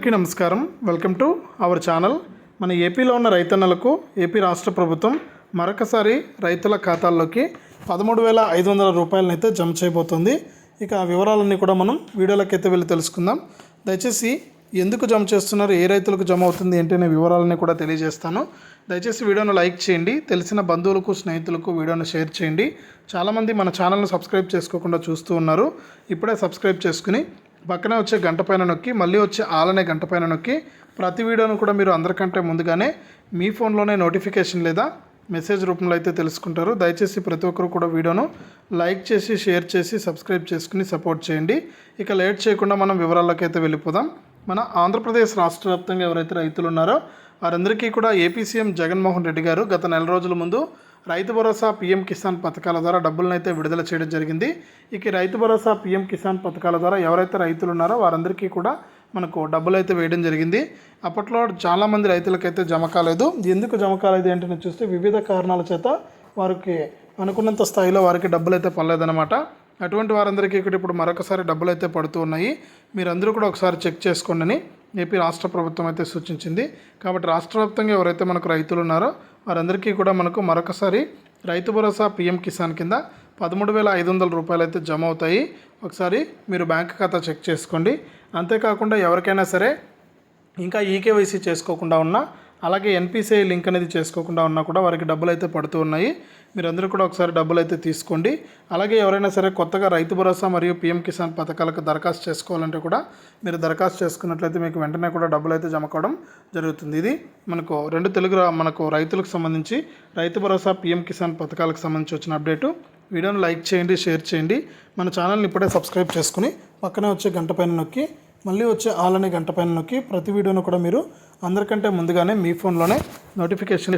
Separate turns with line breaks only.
అందరికీ నమస్కారం. Welcome to our channel. మన ఏపీలో ఉన్న రైతన్నలకు ఏపీ రాష్ట్ర ప్రభుత్వం మరొకసారి రైతుల ఖాతాల్లోకి పదమూడు వేల ఐదు వందల రూపాయలను అయితే జమ చేయబోతుంది. ఇక ఆ వివరాలన్నీ కూడా మనం వీడియోలోకి అయితే వెళ్ళి తెలుసుకుందాం. దయచేసి ఎందుకు జమ చేస్తున్నారు ఏ రైతులకు జమ అవుతుంది ఏంటి అనే వివరాలని కూడా తెలియజేస్తాను. దయచేసి వీడియోను లైక్ చేయండి తెలిసిన బంధువులకు స్నేహితులకు వీడియోను షేర్ చేయండి. చాలామంది మన ఛానల్ను సబ్స్క్రైబ్ చేసుకోకుండా చూస్తూ ఉన్నారు. ఇప్పుడే సబ్స్క్రైబ్ చేసుకుని పక్కనే వచ్చే గంట పైన నొక్కి మళ్ళీ వచ్చే ఆలనే గంట పైన నొక్కి ప్రతి వీడియోను కూడా మీరు అందరికంటే ముందుగానే మీ ఫోన్లోనే నోటిఫికేషన్ లేదా మెసేజ్ రూపంలో అయితే తెలుసుకుంటారు. దయచేసి ప్రతి ఒక్కరు కూడా వీడియోను లైక్ చేసి షేర్ చేసి సబ్స్క్రైబ్ చేసుకుని సపోర్ట్ చేయండి. ఇక లేట్ చేయకుండా మనం వివరాల్లోకి అయితే వెళ్ళిపోదాం. మన ఆంధ్రప్రదేశ్ రాష్ట్ర వ్యాప్తంగా ఎవరైతే రైతులు ఉన్నారో వారందరికీ కూడా ఏపీ సీఎం జగన్మోహన్ రెడ్డి గారు గత నెల రోజుల ముందు రైతు భరోసా పీఎం కిసాన్ పథకాల ద్వారా డబ్బులను అయితే విడుదల చేయడం జరిగింది. ఇక రైతు భరోసా పీఎం కిసాన్ పథకాల ద్వారా ఎవరైతే రైతులు ఉన్నారో వారందరికీ కూడా మనకు డబ్బులు అయితే వేయడం జరిగింది. అప్పట్లో చాలామంది రైతులకైతే జమ కాలేదు. ఎందుకు జమ కాలేదు ఏంటని చూస్తే వివిధ కారణాల చేత వారికి అనుకున్నంత స్థాయిలో వారికి డబ్బులు అయితే పడలేదన్నమాట. అటువంటి వారందరికీ ఇక్కడ ఇప్పుడు మరొకసారి డబ్బులు అయితే పడుతూ ఉన్నాయి. మీరందరూ కూడా ఒకసారి చెక్ చేసుకోండి ఏపీ రాష్ట్ర ప్రభుత్వం అయితే సూచించింది. కాబట్టి రాష్ట్ర వ్యాప్తంగా ఎవరైతే మనకు రైతులు ఉన్నారో వారందరికీ కూడా మనకు మరొకసారి రైతు భరోసా పీఎం కిసాన్ కింద పదమూడు వేల ఐదు వందల రూపాయలు అయితే జమ అవుతాయి. ఒకసారి మీరు బ్యాంక్ ఖాతా చెక్ చేసుకోండి. అంతేకాకుండా ఎవరికైనా సరే ఇంకా ఈకేవైసీ చేసుకోకుండా ఉన్నా అలాగే ఎన్పిసిఐ లింక్ అనేది చేసుకోకుండా ఉన్నా కూడా వారికి డబ్బులు అయితే పడుతూ ఉన్నాయి. మీరందరూ కూడా ఒకసారి డబ్బులు అయితే తీసుకోండి. అలాగే ఎవరైనా సరే కొత్తగా రైతు భరోసా మరియు పీఎం కిసాన్ పథకాలకు దరఖాస్తు చేసుకోవాలంటే కూడా మీరు దరఖాస్తు చేసుకున్నట్లయితే మీకు వెంటనే కూడా డబ్బులు అయితే జమ కావడం జరుగుతుంది. ఇది మనకు రెండు తెలుగు మనకు రైతులకు సంబంధించి రైతు భరోసా పీఎం కిసాన్ పథకాలకు సంబంధించి వచ్చిన అప్డేటు. వీడియోని లైక్ చేయండి షేర్ చేయండి. మన ఛానల్ని ఇప్పుడే సబ్స్క్రైబ్ చేసుకుని పక్కనే వచ్చే గంట పైన నొక్కి మళ్ళీ వచ్చే ఆల్ అనే గంట పైన నొక్కి ప్రతి వీడియోను కూడా మీరు అందరికంటే ముందుగానే మీ ఫోన్లోనే నోటిఫికేషన్